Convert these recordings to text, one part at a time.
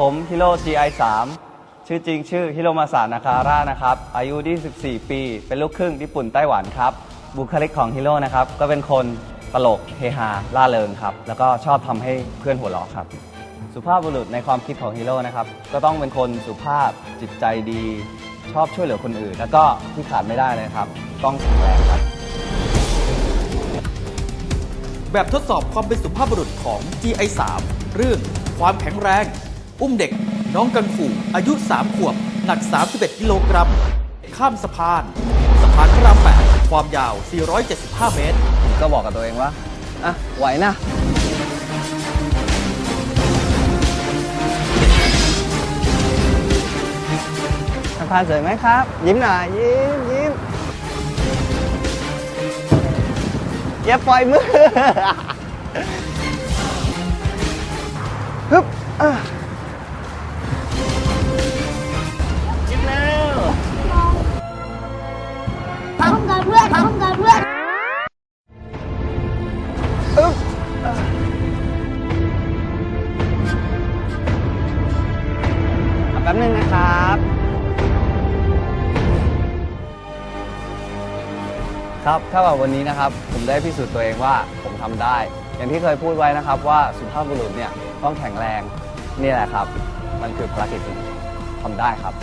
ผมฮิโร่ GI 3ชื่อจริงชื่อฮิโรมาสานาคาร่านะครับ อายุ 24 ปี เป็นลูกครึ่งญี่ปุ่นไต้หวันครับ บุคลิกของฮิโร่นะครับ ก็เป็นคนตลกเฮฮาล่าเริงครับ แล้วก็ชอบทำให้เพื่อนหัวเราะครับ สุภาพบุรุษในความคิดของฮีโร่นะครับ ก็ต้องเป็นคนสุภาพจิตใจดี ชอบช่วยเหลือคนอื่น แล้วก็ที่ขาดไม่ได้เลยครับ ต้องแข็งแรงครับ แบบทดสอบความเป็นสุภาพบุรุษของ GI 3เรื่องความแข็งแรง อุ้มเด็กน้องกังฟูอายุ 3 ขวบ หนัก 31 กิโลกรัม ข้ามสะพาน สะพานพระราม 8 ความยาว 475 เมตร ก็บอกกับตัวเองว่า อะ ไหวนะ สะพานสวยไหมครับ ยิ้มหน่อย ยิ้มยิ้มอย่าปล่อยมือฮึบอะ ป๊บนึงนะครับ ครับถ้าแบบวันนี้นะครับ ผมได้พิสูจน์ตัวเองว่าผมทำได้ อย่างที่เคยพูดไว้นะครับว่าสุภาพบุรุษเนี่ยต้องแข็งแรง นี่แหละครับ มันคือภารกิจที่ทำได้ครับ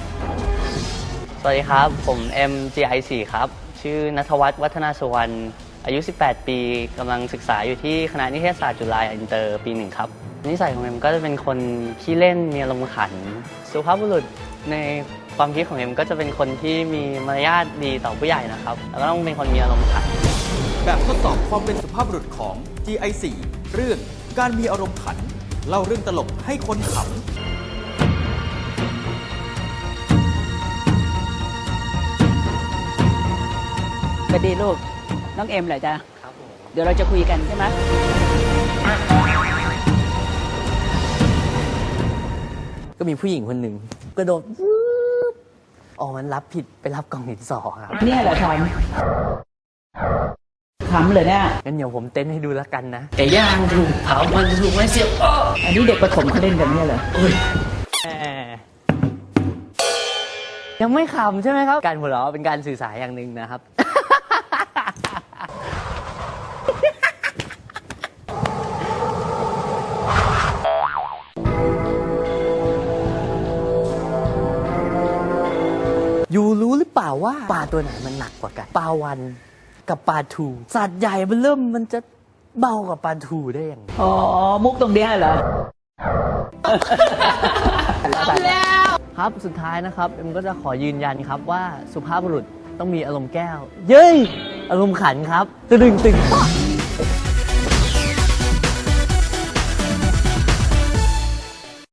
สวัสดีครับ ผม MGI4 ครับ ชื่อนัทวัฒน์วัฒนาสุวรรณ อายุ 18 ปี กำลังศึกษาอยู่ที่คณะนิเทศศาสตร์จุฬาอินเตอร์ปีหนึ่งครับ นิสัยของเอ็มก็จะเป็นคนขี้เล่นมีอารมณ์ขัน สุภาพบุรุษในความคิดของเอ็มก็จะเป็นคนที่มีมารยาทดีต่อผู้ใหญ่นะครับ แล้วก็ต้องเป็นคนมีอารมณ์ขัน แบบทดสอบความเป็นสุภาพบุรุษของ GI 4 เรื่องการมีอารมณ์ขัน เล่าเรื่องตลกให้คนขำสวัสดีลูก น้องเอ็มเหรอจ๊ะ ครับผม เดี๋ยวเราจะคุยกันใช่ไหม ก็มีผู้หญิงคนหนึ่งกระโดดวืบอ๋อมันรับผิดไปรับกล่องดินสอครับเนี่ยเหรอทอมขำเลยเนี่ยงั้นเดี๋ยวผมเต้นให้ดูแล้วกันนะไก่ย่างถูกเผามันถูกไม้เสียบอ้ออันนี้เด็กประถมเขาเล่นกันเนี่ยเหรอแหมยังไม่ขำใช่ไหมครับ การหัวเราะเป็นการสื่อสารอย่างหนึ่งนะครับ ยูรู้หรือเปล่าว่าปลาตัวไหนมันหนักกว่ากันปลาวันกับปลาทู สัตว์ใหญ่มันเริ่มมันจะเบากว่าปลาทูได้ยังไงอ๋อ มุกตรงเนี้ยเหรอครับสุดท้ายนะครับเอ็มก็จะขอยืนยันครับว่าสุภาพบุรุษต้องมีอารมณ์แก้ว เย้ย อารมณ์ขันครับ ตึงตึงป๊อก